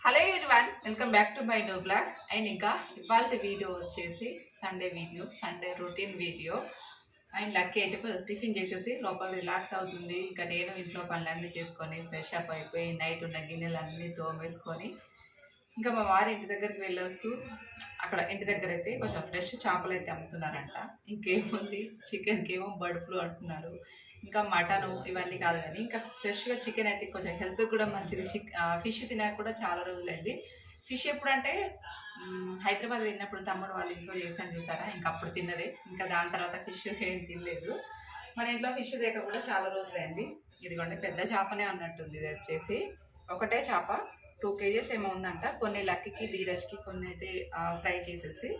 Hello one welcome back to my new blog and ఇంకా ఇవాళ video వచ్చేసి Sunday video Sunday routine video and lucky అయితే tiffin చేసేసి లోపల రిలాక్స్ అవుతుంది. ఇంకా నేను ఇంట్లో పనులన్నీ చేసుకొని ఫ్రెష్ అప్ అయిపోయి నైట్ ఉన్న గిన్నెలన్నీ తోమేసుకొని ఇంకా మా వారి ఇంటి దగ్గరికి వెళ్ళొస్తూ అక్కడ ఇంటి దగ్గర అయితే కొంచెం ఫ్రెష్ చేపలు అయితే అమ్ముతున్నారంట. ఇంకేముంది? చికెన్కి ఏమో బర్డ్ ఫ్లూ అంటున్నారు. ఇంకా మటన్ ఇవన్నీ కాదు కానీ ఇంకా ఫ్రెష్గా చికెన్ అయితే కొంచెం హెల్త్ కూడా మంచిది. చిక్ ఫిష్ తినాక కూడా చాలా రోజులైంది. ఫిష్ ఎప్పుడంటే హైదరాబాద్ వెళ్ళినప్పుడు తమ్ముడు వాళ్ళ ఇంట్లో చేశాను చూసారా? ఇంకా అప్పుడు తిన్నదే. ఇంకా దాని తర్వాత ఫిష్ ఏం తినలేదు. మన ఇంట్లో ఫిష్ దేక కూడా చాలా రోజులైంది. ఇదిగోండి పెద్ద చేపనే అన్నట్టుంది ఇది వచ్చేసి. ఒకటే చేప. టూ కేజీస్ ఏమో ఉందంట. కొన్ని లక్కీకి ధీరజ్కి కొన్ని అయితే ఫ్రై చేసేసి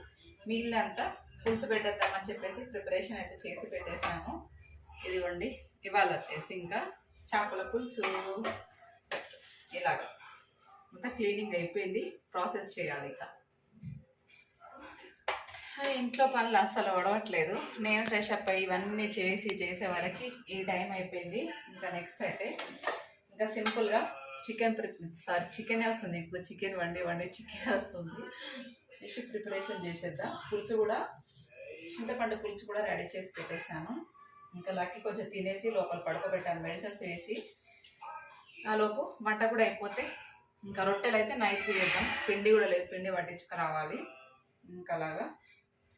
మిగిలినంతా పులుసు పెట్టేద్దామని చెప్పేసి ప్రిపరేషన్ అయితే చేసి పెట్టేశాను ఇదిగోండి ఇవాళ వచ్చేసి ఇంకా చేపల పులుసు. ఇలాగా. మొత్తం క్లీనింగ్ అయిపోయింది ప్రాసెస్ చేయాలి ఇక. ఇంట్లో పనులు అస్సలు ఒడవట్లేదు నేను ఫ్రెష్ అప్ అయ్యి ఇవన్నీ చేసి చేసే వరకు ఈ టైం అయిపోయింది. ఇంకా నెక్స్ట్ అయితే ఇంకా సింపుల్గా చికెన్ ప్రిపేర్ సారీ చికెనే వస్తుంది ఇప్పుడు చికెన్ వండి వండి చికెన్ వస్తుంది. ఫిష్ ప్రిపరేషన్ చేసేద్దాం. పులుసు కూడా చింతపండు పులుసు కూడా రెడీ చేసి పెట్టేశాను. ఇంకా లక్కి కొంచెం తినేసి లోపల పడుకోబెట్టాను మెడిసిన్స్ వేసి. ఆ లోపు వంట కూడా అయిపోతే ఇంకా రొట్టెలు అయితే నైట్ చేద్దాం. పిండి కూడా లేదు పిండి పట్టించుకు రావాలి ఇంకా అలాగా.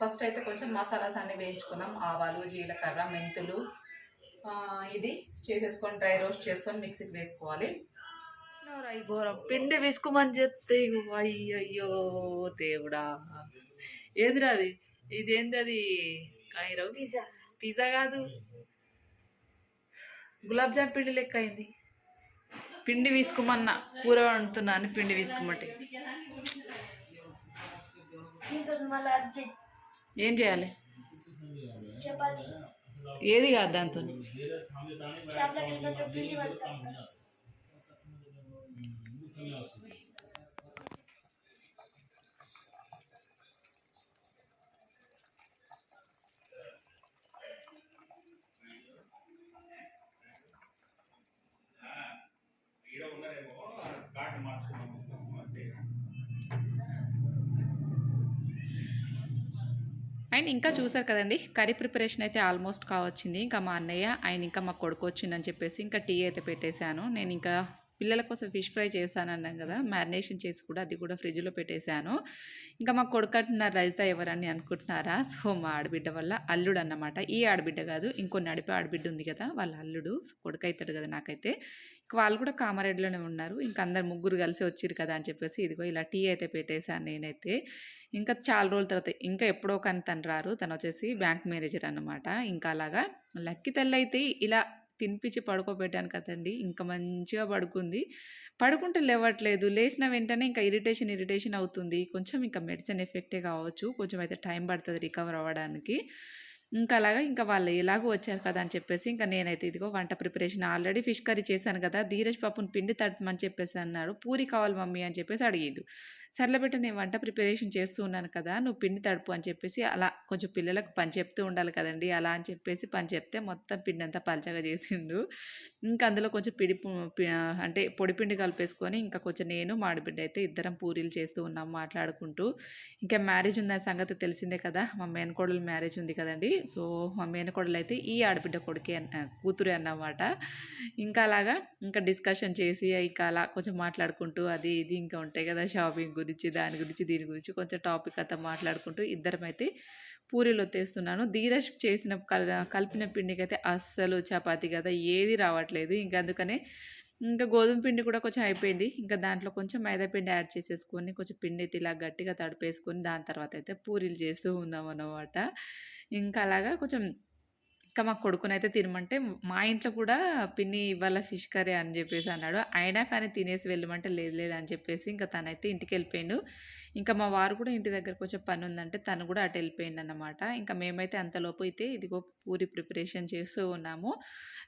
ఫస్ట్ అయితే కొంచెం మసాలాస్ అన్ని వేయించుకుందాం. ఆవాలు జీలకర్ర మెంతులు. ఇది చేసేసుకొని డ్రై రోస్ట్ చేసుకొని మిక్సీకి వేసుకోవాలి. ఘోరం. పిండి విసుకోమని చెప్తే అయ్యయ్యో దేవుడా. ఏందిరా అది? ఇదేంది అది? కాయరావు పిజ్జా. పిజ్జా కాదు. గులాబ్ జామ్ పిండి లెక్క అయింది పిండి వీసుకోమన్నా కూర వండుతున్నా అని పిండి వీసుకోమంటే. ఏం చేయాలి? ఏది కాదు దాంతో అండ్ ఇంకా చూసారు కదండి కర్రీ ప్రిపరేషన్ అయితే ఆల్మోస్ట్ కావచ్చింది. ఇంకా మా అన్నయ్య ఆయన ఇంకా మా కొడుకు వచ్చిందని చెప్పేసి ఇంకా టీ అయితే పెట్టేశాను. నేను ఇంకా పిల్లల కోసం ఫిష్ ఫ్రై చేశాను అన్నాను కదా మ్యారినేషన్ చేసి కూడా అది కూడా ఫ్రిడ్జ్లో పెట్టేశాను. ఇంకా మా కొడుకు అంటున్నారు రజిత ఎవరని అనుకుంటున్నారా? సో మా ఆడబిడ్డ వల్ల అల్లుడు అన్నమాట. ఈ ఆడబిడ్డ కాదు ఇంకో నడిపే ఆడబిడ్డ ఉంది కదా వాళ్ళ అల్లుడు. సో కొడుకు అవుతాడు కదా నాకైతే. వాళ్ళు కూడా కామారెడ్డిలోనే ఉన్నారు. ఇంకా అందరు ముగ్గురు కలిసి వచ్చిరు కదా అని చెప్పేసి ఇదిగో ఇలా టీ అయితే పెట్టేశాను నేనైతే. ఇంకా చాలా రోజుల తర్వాత ఇంకా ఎప్పుడో కానీ తను రారు. తను వచ్చేసి బ్యాంక్ మేనేజర్ అనమాట ఇంకా అలాగా లక్కీ తల్లి అయితే ఇలా తినిపించి పడుకోబెట్టాను కదండి. ఇంకా మంచిగా పడుకుంది. పడుకుంటే లేవట్లేదు. లేచిన వెంటనే ఇంకా ఇరిటేషన్ ఇరిటేషన్ అవుతుంది. కొంచెం ఇంకా మెడిసిన్ ఎఫెక్టే కావచ్చు. కొంచెం అయితే టైం పడుతుంది రికవర్ అవ్వడానికి. ఇంకా అలాగా ఇంకా వాళ్ళు ఎలాగో వచ్చారు కదా అని చెప్పేసి ఇంకా నేనైతే ఇదిగో వంట ప్రిపరేషన్ ఆల్రెడీ ఫిష్ కర్రీ చేశాను కదా ధీరజ్ పాపను పిండి తడపమని చెప్పేసి అన్నాడు. పూరి కావాలి మమ్మీ అని చెప్పేసి అడిగిండు. సర్లే బిడ్డ నేను వంట ప్రిపరేషన్ చేస్తూ ఉన్నాను కదా నువ్వు పిండి తడుపు అని చెప్పేసి అలా కొంచెం పిల్లలకు పని చెప్తూ ఉండాలి కదండి అలా అని చెప్పేసి పని చెప్తే మొత్తం పిండి అంతా పలచగా చేసిండు. ఇంకా అందులో కొంచెం పిడి పి- అంటే పొడి పిండి కలిపేసుకొని ఇంకా కొంచెం నేను మాడిబిడ్డ అయితే ఇద్దరం పూరీలు చేస్తూ ఉన్నాం మాట్లాడుకుంటూ. ఇంకా మ్యారేజ్ ఉందనే సంగతి తెలిసిందే కదా మా మేనకోడలు మ్యారేజ్ ఉంది కదండి. సో మా మేనకోడలు అయితే ఈ ఆడబిడ్డ కొడుకే అన్న కూతురే అన్నమాట. ఇంకా అలాగా ఇంకా డిస్కషన్ చేసి ఇంకా అలా కొంచెం మాట్లాడుకుంటూ అది ఇది ఇంకా ఉంటాయి కదా షాపింగ్ గురించి దాని గురించి దీని గురించి కొంచెం టాపిక్ అంతా మాట్లాడుకుంటూ ఇద్దరం అయితే పూరీలు వచ్చేస్తున్నాను ధీరజ్ చేసిన కల్ కలిపిన పిండికి అయితే అస్సలు చపాతి కదా ఏది రావట్లేదు. ఇంకా అందుకనే ఇంకా గోధుమ పిండి కూడా కొంచెం అయిపోయింది. ఇంకా దాంట్లో కొంచెం మైదా పిండి యాడ్ చేసేసుకొని కొంచెం పిండి అయితే ఇలా గట్టిగా తడిపేసుకొని దాని తర్వాత అయితే పూరీలు చేస్తూ ఉన్నాం అన్నమాట. ఇంకా అలాగా కొంచెం ఇంకా మా కొడుకునైతే తినమంటే మా ఇంట్లో కూడా పిన్ని ఇవాళ ఫిష్ కర్రీ అని చెప్పేసి అన్నాడు. అయినా కానీ తినేసి వెళ్ళమంటే లేదు లేదు అని చెప్పేసి ఇంకా తనైతే ఇంటికి వెళ్ళిపోయాడు. ఇంకా మా వారు కూడా ఇంటి దగ్గర కొంచెం పని ఉందంటే తను కూడా అటు వెళ్ళిపోయాడు అన్నమాట. ఇంకా మేమైతే అంతలోపు అయితే ఇదిగో పూరి ప్రిపరేషన్ చేస్తూ ఉన్నాము.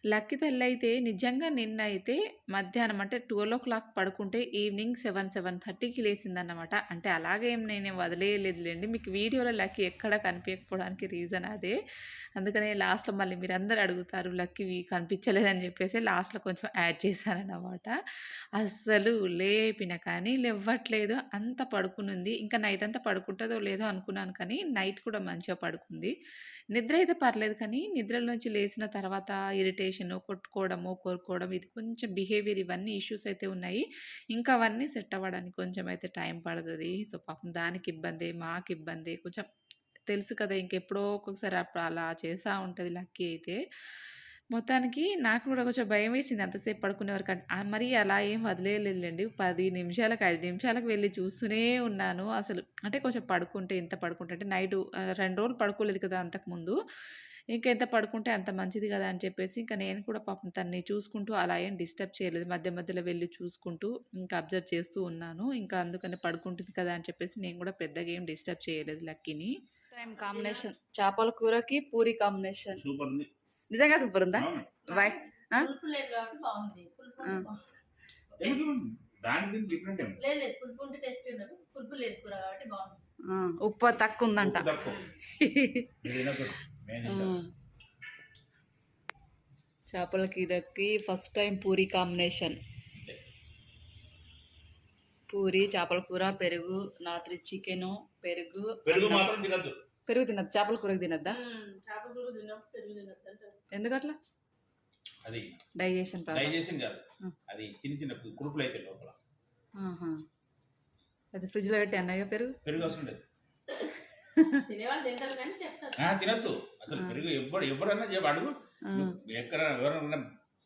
లక్కీ తల్లి అయితే నిజంగా నిన్న అయితే మధ్యాహ్నం అంటే ట్వెల్వ్ ఓ క్లాక్ పడుకుంటే ఈవినింగ్ సెవెన్ సెవెన్ థర్టీకి లేచిందన్నమాట. అంటే అలాగే నేను వదిలేయలేదు వదిలేయలేదులేండి. మీకు వీడియోలో లక్కీ ఎక్కడ కనిపించకపోవడానికి రీజన్ అదే. అందుకనే లాస్ట్లో మళ్ళీ మీరు అందరు అడుగుతారు లక్కీ కనిపించలేదని చెప్పేసి లాస్ట్లో కొంచెం యాడ్ చేశానన్నమాట అస్సలు లేపిన కానీ లేవ్వట్లేదు. అంత పడుకునుంది. ఇంకా నైట్ అంతా పడుకుంటుందో లేదో అనుకున్నాను కానీ నైట్ కూడా మంచిగా పడుకుంది. నిద్ర అయితే పర్లేదు కానీ నిద్రలోంచి లేచిన తర్వాత ఇరిటేషన్ కొట్టుకోవడము కోరుకోవడం ఇది కొంచెం బిహేవియర్ ఇవన్నీ ఇష్యూస్ అయితే ఉన్నాయి. ఇంకా అవన్నీ సెట్ అవ్వడానికి కొంచెం అయితే టైం పడుతుంది. సో పాపం దానికి ఇబ్బంది మాకు ఇబ్బంది కొంచెం తెలుసు కదా ఇంకెప్పుడో ఒక్కొక్కసారి అప్పుడు అలా చేస్తూ ఉంటుంది లక్కీ అయితే. మొత్తానికి నాకు కూడా కొంచెం భయం వేసింది. అంతసేపు పడుకునే వరకు మరి అలా ఏం వదిలేయలేదులేండి. పది నిమిషాలకు ఐదు నిమిషాలకు వెళ్ళి చూస్తూనే ఉన్నాను. అసలు అంటే కొంచెం పడుకుంటే ఎంత పడుకుంటే అంటే నైట్ రెండు రోజులు పడుకోలేదు కదా అంతకుముందు ఇంకా ఎంత పడుకుంటే అంత మంచిది కదా అని చెప్పేసి ఇంకా నేను కూడా పాపం తన్ని చూసుకుంటూ అలా ఏం డిస్టర్బ్ చేయలేదు. మధ్య మధ్యలో వెళ్ళి చూసుకుంటూ ఇంకా అబ్జర్వ్ చేస్తూ ఉన్నాను. ఇంకా అందుకని పడుకుంటుంది కదా అని చెప్పేసి నేను కూడా పెద్దగా ఏం డిస్టర్బ్ చేయలేదు లక్కీని. టైం కాంబినేషన్ చేపల కూరకి పూరి కాంబినేషన్ సూపర్ ఉంది. నిజంగా సూపర్ ఉందా? అవును. వై ఆ? పులుపు లేదు కాబట్టి బాగుంది. పులుపు ఆ. బాగుంది. ఎందుకు దానికి దీనికి డిఫరెంట్ ఏమి. లేదు లేదు. పులుపు ఉంటే టేస్ట్ ఉండదు. పులుపు లేదు కూర కాబట్టి బాగుంది. ఆ, ఉప్పు తక్కువ ఉందంట. చేపల కూరకి first time puri combination puri చేపల కూర పెరుగు రాత్రి చికెను పెరుగు పెరుగు. మాత్రం తినద్దు. పెరుగు తినద్దు చేపల కూరకు తినద్దా? చేపల కూర తిన్నప్పుడు పెరుగు తినద్దు ఎందుకట్లా అది డైజెషన్ ప్రాబ్లం. డైజెషన్ కాదు. అది చిన్న చిన్న కురుపులు అయితే లోపల. అది ఫ్రిడ్జ్లో పెట్టి అన్నయ్య పెరుగు? పెరుగు అవసరం లేదు. తినేవాళ్ళు తింటారు కానీ చెప్తారు. ఆ, తినద్దు. అసలు. పెరుగు ఎవరు ఎవరన్నా చెప్పు అడుగు. ఆ. నువ్వు ఎక్కడైనా ఎవరైనా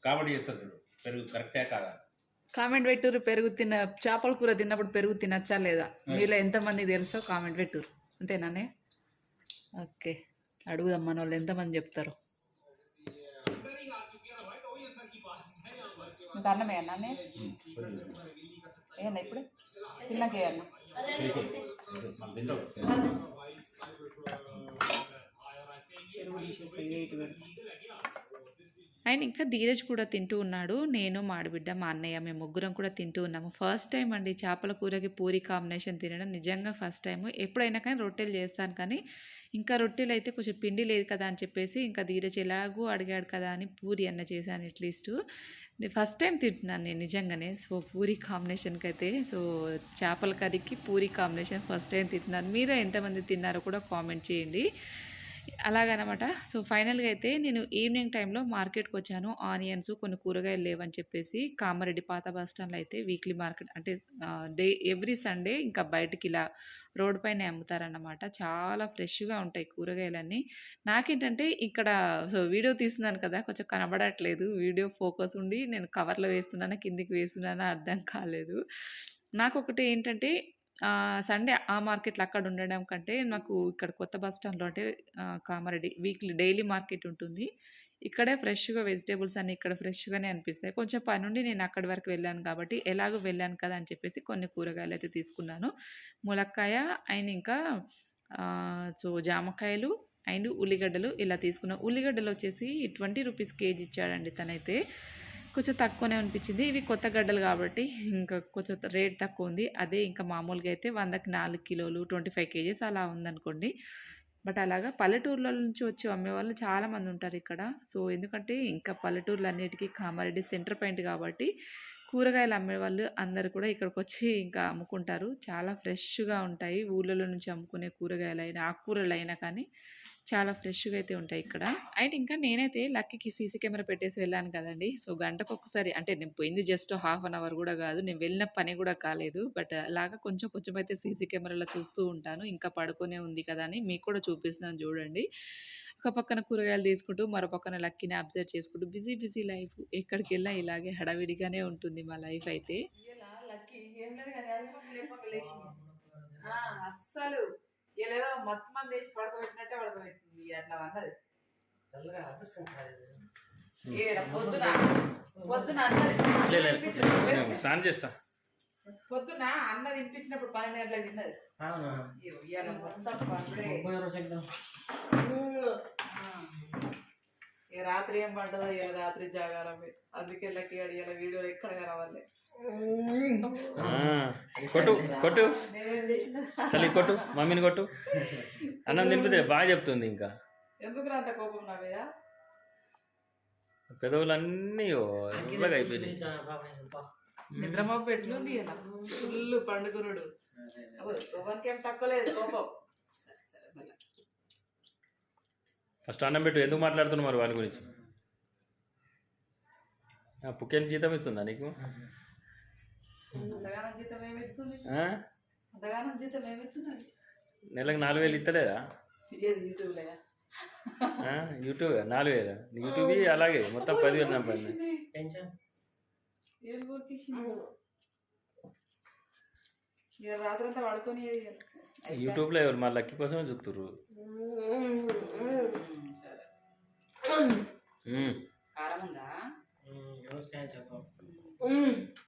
కామెడీ చేస్తారు చూడు పెరుగు కరెక్టే కాదా? కామెంట్ పెట్టుర్రు పెరుగు తిన్న చేపల కూర తిన్నప్పుడు పెరుగు తినచ్చా లేదా? మరి. మీలో ఎంతమంది తెలుసో కామెంట్ పెట్టుర్రు. అంతేనానే ఓకే. అడుగుదాం మన వాళ్ళు ఎంతమంది చెప్తారు. ఇంకా అన్నమే అన్నానే. ఏమన్నా ఇప్పుడు? తిన్నాకే అన్న? ఆయన అండ్ ఇంకా ధీరజ్ కూడా తింటూ ఉన్నాడు నేను మాడబిడ్డ మా అన్నయ్య మేము ముగ్గురం కూడా తింటూ ఉన్నాము. ఫస్ట్ టైం అండి చేపల కూరకి పూరి కాంబినేషన్ తినడం నిజంగా ఫస్ట్ టైం ఎప్పుడైనా కానీ రొట్టెలు చేస్తాను కానీ ఇంకా రొట్టెలు అయితే కొంచెం పిండి లేదు కదా అని చెప్పేసి ఇంకా ధీరజ్ ఎలాగూ అడిగాడు కదా అని పూరి అన్న చేశాను అట్లీస్ట్ ఫస్ట్ టైం తింటున్నాను నేను నిజంగానే. సో పూరి కాంబినేషన్కి అయితే సో చేపల కర్రీకి పూరి కాంబినేషన్ ఫస్ట్ టైం తింటున్నాను. మీరు ఎంతమంది తిన్నారో కూడా కామెంట్ చేయండి. అలాగనమాట. సో ఫైనల్గా అయితే నేను ఈవినింగ్ టైంలో మార్కెట్కి వచ్చాను ఆనియన్స్ కొన్ని కూరగాయలు లేవని చెప్పేసి కామారెడ్డి పాత బస్ స్టాండ్లో అయితే వీక్లీ మార్కెట్ అంటే డే ఎవ్రీ సండే ఇంకా బయటికి ఇలా రోడ్ పైన అమ్ముతారన్నమాట. చాలా ఫ్రెష్గా ఉంటాయి కూరగాయలన్నీ. నాకేంటంటే ఇక్కడ సో వీడియో తీస్తున్నాను కదా కొంచెం కనబడట్లేదు. వీడియో ఫోకస్ ఉండి నేను కవర్లో వేస్తున్నానా కిందికి వేస్తున్నానా అర్థం కాలేదు. నాకు ఒకటి ఏంటంటే సండే ఆ మార్కెట్లో అక్కడ ఉండడం కంటే నాకు ఇక్కడ కొత్త బస్ స్టాండ్లో అంటే కామారెడ్డి వీక్లీ డైలీ మార్కెట్ ఉంటుంది. ఇక్కడే ఫ్రెష్గా వెజిటేబుల్స్ అన్నీ ఇక్కడ ఫ్రెష్గానే అనిపిస్తాయి. కొంచెం పని నుండి నేను అక్కడి వరకు వెళ్ళాను కాబట్టి ఎలాగో వెళ్ళాను కదా అని చెప్పేసి కొన్ని కూరగాయలు అయితే తీసుకున్నాను. ములక్కాయ అండ్ ఇంకా సో జామకాయలు అండ్ ఉల్లిగడ్డలు ఇలా తీసుకున్నాను. ఉల్లిగడ్డలు వచ్చేసి ట్వంటీ రూపీస్ కేజీ ఇచ్చాడండి తనైతే. కొంచెం తక్కువనే అనిపించింది. ఇవి కొత్త గడ్డలు కాబట్టి ఇంకా కొంచెం రేట్ తక్కువ ఉంది. అదే ఇంకా మామూలుగా అయితే వందకి నాలుగు కిలోలు ట్వంటీ ఫైవ్ కేజీస్ అలా ఉందనుకోండి. బట్ అలాగా పల్లెటూర్ల నుంచి వచ్చి అమ్మేవాళ్ళు చాలామంది ఉంటారు ఇక్కడ. సో ఎందుకంటే ఇంకా పల్లెటూర్లు అన్నిటికీ కామారెడ్డి సెంటర్ పాయింట్ కాబట్టి కూరగాయలు అమ్మేవాళ్ళు అందరు కూడా ఇక్కడికి వచ్చి ఇంకా అమ్ముకుంటారు. చాలా ఫ్రెష్గా ఉంటాయి. ఊళ్ళలో నుంచి అమ్ముకునే కూరగాయలు అయినా ఆకుకూరలు అయినా కానీ చాలా ఫ్రెష్గా అయితే ఉంటాయి ఇక్కడ. అండ్ ఇంకా నేనైతే లక్కీకి సీసీ కెమెరా పెట్టేసి వెళ్ళాను కదండి. సో గంటకు ఒకసారి అంటే నేను పోయింది జస్ట్ హాఫ్ అన్ అవర్ కూడా కాదు. నేను వెళ్ళిన పని కూడా కాలేదు. బట్ అలాగా కొంచెం కొంచెం అయితే సీసీ కెమెరాలో చూస్తూ ఉంటాను. ఇంకా పడుకునే ఉంది కదా అని మీకు కూడా చూపిస్తున్నాను చూడండి. ఒక పక్కన కూరగాయలు తీసుకుంటూ మరో పక్కన లక్కీని అబ్జర్వ్ చేసుకుంటూ బిజీ బిజీ లైఫ్. ఎక్కడికి వెళ్ళినా ఇలాగే హడావిడిగానే ఉంటుంది మా లైఫ్ అయితే. అస్సలు. ఏదో మొత్తం మంది వేసి పడుకోబెట్టినట్టే పడుకోబెట్టింది. అట్లా అన్నది. ఏడ పొద్దున. పొద్దున అన్నది స్నానం చేస్తా. పొద్దున అన్న తినిపించినప్పుడు పన్నెండు గంటలకు తిన్నది. ఇయ్యాల మొత్తం పండుడే. ఇక రాత్రి ఏం పడ్డదో ఇక రాత్రి జాగారమే అందుకే లక్కీ అడిగాల వీడియోలు ఎక్కడ కనవాలి ఆ, కొట్టు కొట్టు. తల్లి కొట్టు మమ్మీని కొట్టు. అన్నం తినిపితే బాగా చెప్తుంది ఇంకా. ఎందుకు అంత కోపం నా మీద? పెదవులన్నీ ఓ ఎర్రగా అయిపోయినాయి. నిద్రమబ్బు ఎట్లుంది ఫుల్ పండుకునుడు. ఏం తక్కువ లేదు కోపం. సరే. ఫస్ట్ అన్నం పెట్టు. ఎందుకు మాట్లాడుతున్నావు మరి వాని గురించి? ఆ, పుక్కేని జీతం ఇస్తుందా నీకు? నెలకు నాలుగు వేలు ఇస్తలేదా? యూట్యూబ్ నాలుగు వేలు? యూట్యూబ్ అలాగే. మొత్తం పదివేలు గుర్తించింది ఇక రాత్రంతా పడుకొని యూట్యూబ్లో ఎవరు మా లక్కీ కోసమే చూస్తుర్రు. ఉమ్. కారం ఉందా?